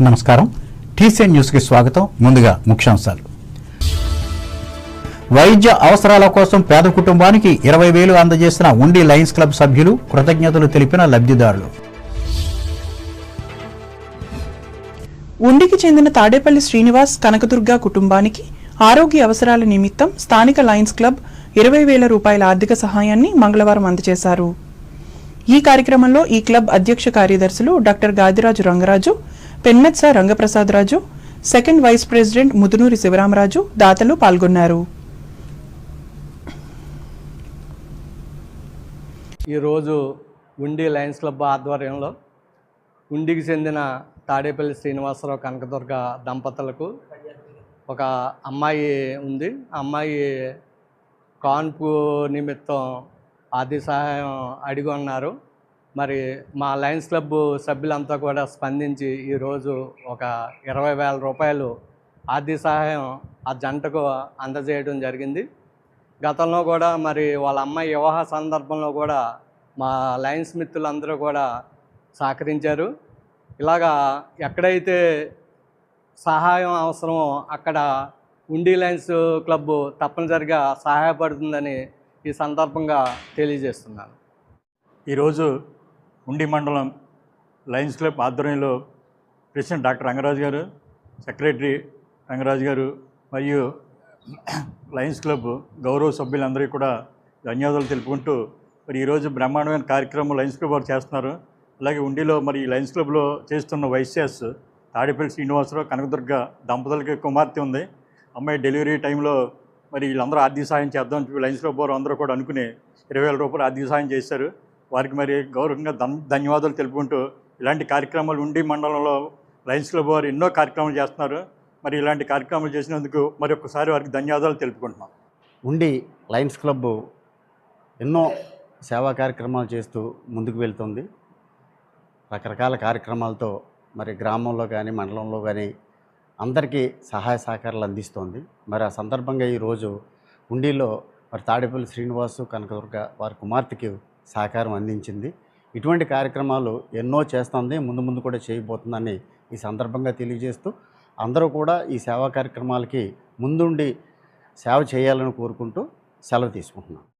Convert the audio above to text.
నమస్కారం. టీసీ న్యూస్కి స్వాగతం. ముందుగా ముఖ్యాంశాలు. వైద్య అవసరాల కోసం పేద కుటుంబానికి ఇరవై వేలు అందజేసిన ఉండి లయన్స్ క్లబ్ సభ్యులు కృతజ్ఞతలు తెలిపిన లబ్ధిదారులు. ఉండికి చెందిన తాడేపల్లి శ్రీనివాస్ కనకదుర్గ కుటుంబానికి ఆరోగ్య అవసరాల నిమిత్తం స్థానిక లయన్స్ క్లబ్ ఇరవై వేల రూపాయల ఆర్థిక సహాయాన్ని మంగళవారం అందజేశారు. ఈ కార్యక్రమంలో ఈ క్లబ్ అధ్యక్ష కార్యదర్శులు doctor Gadiraju Rangaraju Penmetsa Rangaprasadaraju second vice president Mudunuri Sivaramaraju దాతలు పాల్గొన్నారు. ఈరోజు ఉండి లయన్స్ క్లబ్ ఆధ్వర్యంలో ఉండికి చెందిన తాడేపల్లి శ్రీనివాసరావు కనకదుర్గ దంపతులకు ఒక అమ్మాయి ఉంది. అమ్మాయి కాన్పు నిమిత్తం ఆర్థిక సహాయం అడిగి ఉన్నారు. మరి మా లయన్స్ క్లబ్ సభ్యులంతా కూడా స్పందించి ఈరోజు ఒక ఇరవై వేల రూపాయలు ఆర్థిక సహాయం ఆ జంటకు అందజేయడం జరిగింది. గతంలో కూడా మరి వాళ్ళ అమ్మాయి వివాహ సందర్భంలో కూడా మా లయన్స్ మిత్రులందరూ కూడా సహకరించారు. ఇలాగా ఎక్కడైతే సహాయం అవసరమో అక్కడ ఉండి లయన్స్ క్లబ్ తప్పనిసరిగా సహాయపడుతుందని ఈ సందర్భంగా తెలియజేస్తున్నాను. ఈరోజు ఉండి మండలం లయన్స్ క్లబ్ ఆధ్వర్యంలో ప్రెసిడెంట్ డాక్టర్ రంగరాజు గారు సెక్రటరీ రంగరాజు గారు మరియు లయన్స్ క్లబ్ గౌరవ సభ్యులందరికీ కూడా ధన్యవాదాలు తెలుపుకుంటూ మరి ఈరోజు బ్రహ్మాండమైన కార్యక్రమం లయన్స్ క్లబ్ వారు చేస్తున్నారు. అలాగే ఉండిలో మరి ఈ లయన్స్ క్లబ్లో చేస్తున్న వైస్యాస్ తాడిపల్లి శ్రీనివాసరావు కనకదుర్గ దంపతులకి కుమార్తె ఉంది. అమ్మాయి డెలివరీ టైంలో మరి వీళ్ళందరూ ఆర్థిక సాయం చేద్దాం చెప్పి లయన్స్ క్లబ్ వారు అందరూ కూడా అనుకుని ఇరవై వేల రూపాయలు ఆర్థిక సాయం చేశారు. వారికి మరి గౌరవంగా ధన్యవాదాలు తెలుపుకుంటూ ఇలాంటి కార్యక్రమాలు ఉండి మండలంలో లయన్స్ క్లబ్ వారు ఎన్నో కార్యక్రమాలు చేస్తున్నారు. మరి ఇలాంటి కార్యక్రమాలు చేసినందుకు మరి ఒక్కసారి వారికి ధన్యవాదాలు తెలుపుకుంటున్నాం. ఉండి లయన్స్ క్లబ్ ఎన్నో సేవా కార్యక్రమాలు చేస్తూ ముందుకు వెళ్తుంది. రకరకాల కార్యక్రమాలతో మరి గ్రామంలో కానీ మండలంలో కానీ అందరికీ సహాయ సహకారాలు అందిస్తోంది. మరి ఆ సందర్భంగా ఈరోజు ఉండిలో మరి తాడేపల్లి శ్రీనివాసు కనకదుర్గ వారి కుమార్తెకి సహకారం అందించింది. ఇటువంటి కార్యక్రమాలు ఎన్నో చేస్తుంది ముందు ముందు కూడా చేయబోతుందని ఈ సందర్భంగా తెలియజేస్తూ అందరూ కూడా ఈ సేవా కార్యక్రమాలకి ముందుండి సేవ చేయాలని కోరుకుంటూ సెలవు తీసుకుంటున్నాను